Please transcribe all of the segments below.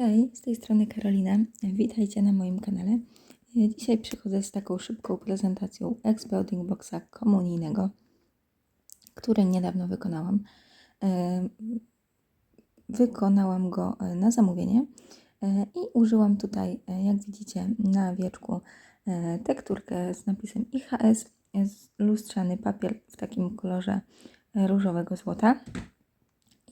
Hej, z tej strony Karolina. Witajcie na moim kanale. Dzisiaj przychodzę z taką szybką prezentacją Exploding Boxa komunijnego, który niedawno wykonałam. E, Wykonałam go e, na zamówienie e, i użyłam tutaj, e, jak widzicie, na wieczku e, tekturkę z napisem IHS, lustrzany papier w takim kolorze e, różowego złota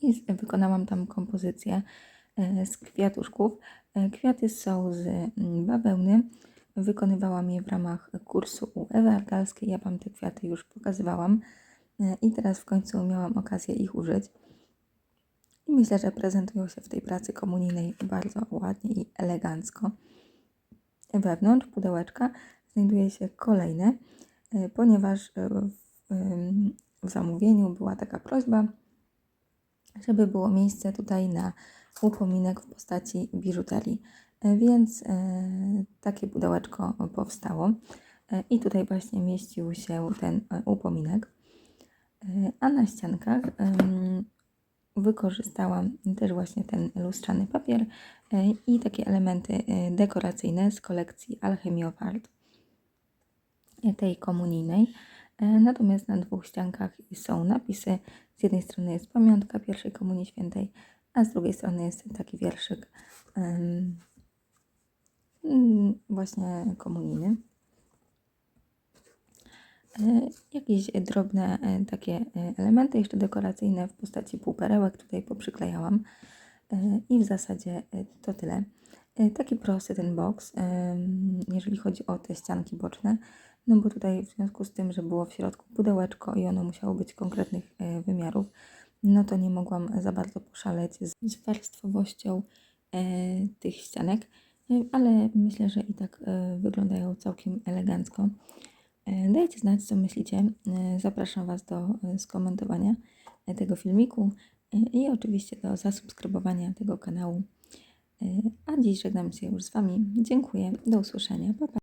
i wykonałam tam kompozycję e, z kwiatuszków. E, Kwiaty są z mm, bawełny. Wykonywałam je w ramach kursu u Ewy Argalskiej. Ja Wam te kwiaty już pokazywałam e, i teraz w końcu miałam okazję ich użyć. I myślę, że prezentują się w tej pracy komunijnej bardzo ładnie i elegancko. Wewnątrz pudełeczka znajduje się kolejne, e, ponieważ e, w, w zamówieniu była taka prośba, żeby było miejsce tutaj na upominek w postaci biżuterii. E, Więc e, takie pudełeczko powstało E, i tutaj właśnie mieścił się ten upominek. A na ściankach wykorzystałam też właśnie ten lustrzany papier i takie elementy dekoracyjne z kolekcji Alchemy of Art tej komunijnej. Natomiast na dwóch ściankach są napisy. Z jednej strony jest pamiątka pierwszej komunii świętej, a z drugiej strony jest taki wierszyk mm, właśnie komunijny. E, Jakieś drobne e, takie e, elementy jeszcze dekoracyjne w postaci półperełek tutaj poprzyklejałam. I w zasadzie to tyle. Taki prosty ten box, jeżeli chodzi o te ścianki boczne, no bo tutaj w związku z tym, że było w środku pudełeczko i ono musiało być konkretnych wymiarów, no to nie mogłam za bardzo poszaleć z, warstwowością e, tych ścianek, e, ale myślę, że i tak e, wyglądają całkiem elegancko. Dajcie znać, co myślicie. Zapraszam Was do skomentowania tego filmiku i oczywiście do zasubskrybowania tego kanału. A dziś żegnam się już z Wami. Dziękuję. Do usłyszenia. Pa, pa.